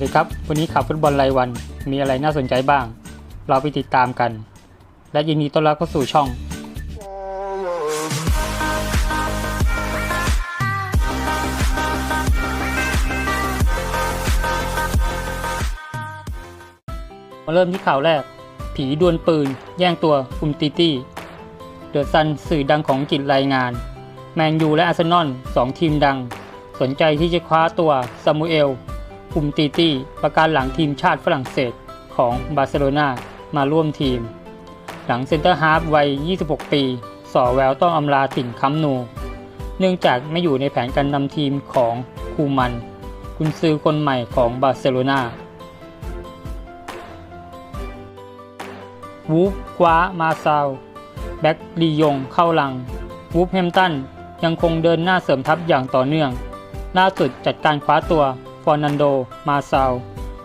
ดีครับ วันนี้ข่าวฟุตบอลรายวันมีอะไรน่าสนใจบ้าง เราไปติดตามกัน และยินดีต้อนรับเข้าสู่ช่อง มาเริ่มที่ข่าวแรก ผีดวลปืน แย่งตัวอุมติตี้ เดอะซันสื่อดังของอังกฤษรายงาน แมนยูและอาร์เซนอลสองทีมดัง สนใจที่จะคว้าตัวซามูเอล อุมติตี้ประการหลังทีมชาติฝรั่งเศสของบาร์เซโลนามาร่วมทีม หลังเซนเตอร์ฮาร์ฟวัย 26 ปี สอแววต้องอำลาถิ่นคัมนู เนื่องจากไม่อยู่ในแผนการนำทีมของคูมันกุนซือคนใหม่ของบาร์เซโลนาวูฟคว้ามาซาวแบ็กลียงเข้าหลัง วูฟแฮมตันยังคงเดินหน้าเสริมทัพอย่างต่อเนื่อง ล่าสุดจัดการคว้าตัว ฟอร์นันโด มาซาว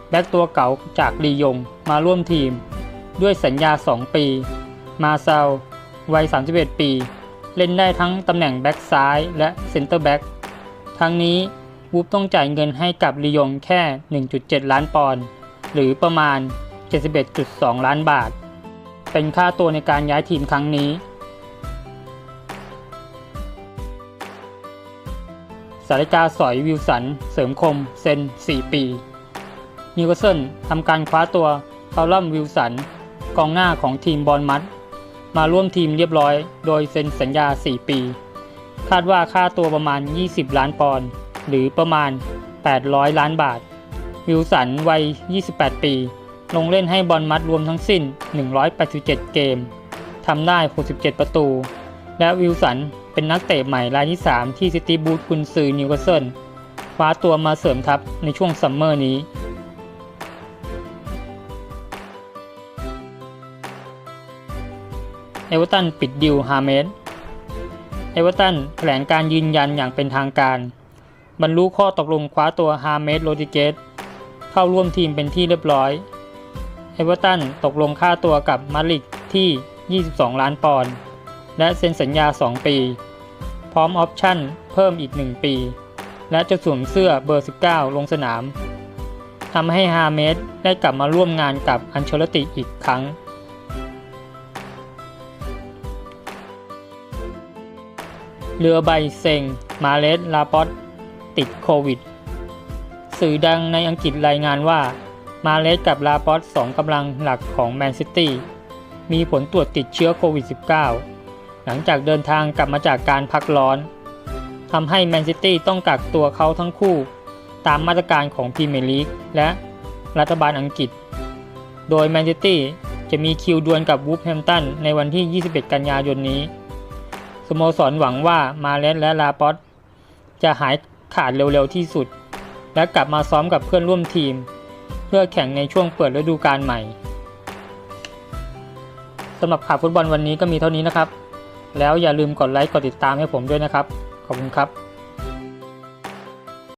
แบ็กตัวเก่าจากลียงมาร่วมทีม ด้วยสัญญา 2 ปี มาซาววัย 31 ปี เล่นได้ทั้งตำแหน่งแบ็กซ้ายและเซนเตอร์แบ็กทั้งนี้วูฟต้องจ่ายเงินให้กับลียงแค่ 1.7 ล้านปอนด์หรือประมาณ 71.2 ล้านบาท เป็นค่าตัวในการย้ายทีมครั้งนี้ สาริกาสอยวิลสัน เสริมคม เซน 4 ปี นิวคาสเซิลทำการคว้าตัวคาลัมวิลสัน กองหน้าของทีมบอลมัด มาร่วมทีมเรียบร้อย โดยเซ็นสัญญา 4 ปี คาดว่าค่าตัวประมาณ 20 ล้านปอนด์หรือประมาณ 800 ล้านบาท วิลสันวัย 28 ปี ลงเล่นให้บอลมัดรวมทั้งสิ้น 187 เกม ทำได้ 67 ประตู และวิลสัน เป็นนักเตะใหม่รายที่ 3 ที่ซิตี้บูธกุนซือนิวคาสเซิลคว้าตัวมาเสริมทัพในช่วงซัมเมอร์นี้เอเวอร์ตันปิดดิวฮาเมดเอเวอร์ตันแถลงการยืนยันอย่างเป็นทางการ บรรลุข้อตกลงคว้าตัวฮาเมดโรดิเกสเข้าร่วมทีมเป็นที่เรียบร้อย เอเวอร์ตันตกลงค่าตัวกับมาริดที่ 22 ล้านปอนด์ และเซ็นสัญญา 2 ปี พร้อมออปชั่นเพิ่มอีก 1 ปี และจะสวมเสื้อเบอร์ 19 ลงสนามทำให้ฮาเมดได้กลับมาร่วมงานกับอันเชลติอีกครั้ง เรือใบเซงมาเลสลาปอตติดโควิด สื่อดังในอังกฤษรายงานว่ามาเลสกับลาปอตสองกำลังหลักของแมนซิตี้มีผลตรวจติดเชื้อโควิด -19 หลังจากเดินทางกลับมาจากการพักร้อนทำให้แมนซิตี้ต้องกักตัวเขาทั้งคู่ ตามมาตรการของพรีเมียร์ลีกและรัฐบาลอังกฤษ โดยแมนซิตี้จะมีคิวดวลกับวูฟแฮมตันในวันที่ 21 กันยายนนี้ สโมสรหวังว่ามาเลสและลาปอตจะหายขาดเร็วๆที่สุด และกลับมาซ้อมกับเพื่อนร่วมทีม เพื่อแข่งในช่วงเปิดฤดูกาลใหม่สำหรับข่าวฟุตบอลวันนี้ก็มีเท่านี้นะครับ แล้วอย่าลืมกดไลค์กดติดตามให้ผมด้วยนะครับ ขอบคุณครับ